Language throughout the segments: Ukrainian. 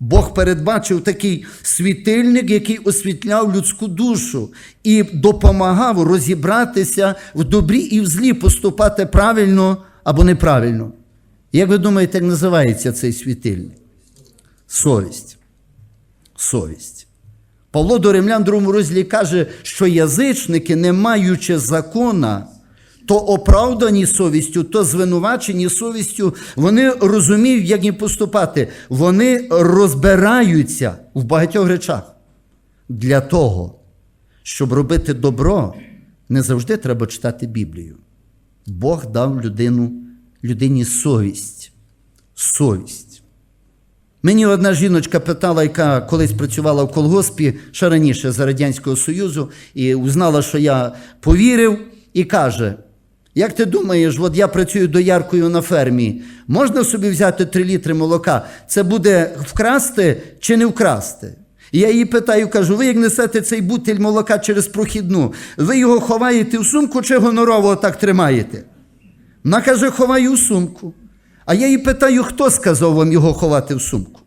Бог передбачив такий світильник, який освітляв людську душу і допомагав розібратися в добрі і в злі, поступати правильно або неправильно. Як ви думаєте, як називається цей світильник? Совість. Совість. Павло до римлян другому розділі каже, що язичники, не маючи закона, то оправдані совістю, то звинувачені совістю, вони розуміють, як їм поступати. Вони розбираються в багатьох речах. Для того, щоб робити добро, не завжди треба читати Біблію. Бог дав людину, людині совість. Совість. Мені одна жіночка питала, яка колись працювала в колгоспі ще раніше за Радянського Союзу, і узнала, що я повірив, і каже: Як ти думаєш, от я працюю дояркою на фермі, можна собі взяти 3 літри молока? Це буде вкрасти чи не вкрасти? Я її питаю, кажу: ви як несете цей бутиль молока через прохідну, ви його ховаєте в сумку чи гонорово так тримаєте? Вона каже, ховаю в сумку. А я її питаю, хто сказав вам його ховати в сумку?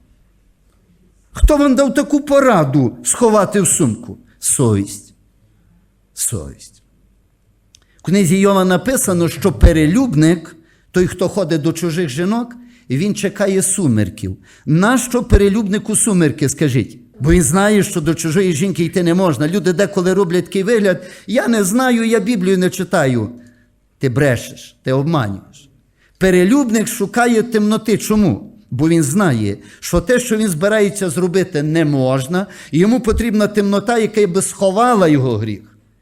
Хто вам дав таку пораду сховати в сумку? Совість. Совість. Книзі Йова написано, що перелюбник, той, хто ходить до чужих жінок, він чекає сумерків. Нащо перелюбнику сумерки, скажіть? Бо він знає, що до чужої жінки йти не можна. Люди деколи роблять такий вигляд, я не знаю, я Біблію не читаю. Ти брешеш, ти обманюєш. Перелюбник шукає темноти. Чому? Бо він знає, що те, що він збирається зробити, не можна, і йому потрібна темнота, яка би сховала його гріх.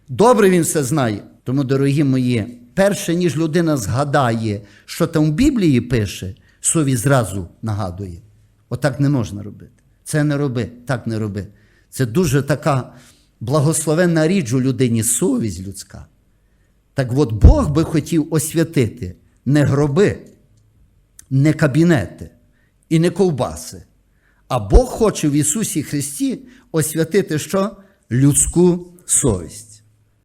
Добре він все знає. Тому, дорогі мої, перше, ніж людина згадає, що там в Біблії пише, совість зразу нагадує. Отак не можна робити. Це не роби, так не роби. Це дуже така благословенна річ у людині, совість людська. Так от Бог би хотів освятити не гроби, не кабінети і не ковбаси. А Бог хоче в Ісусі Христі освятити що? Людську совість.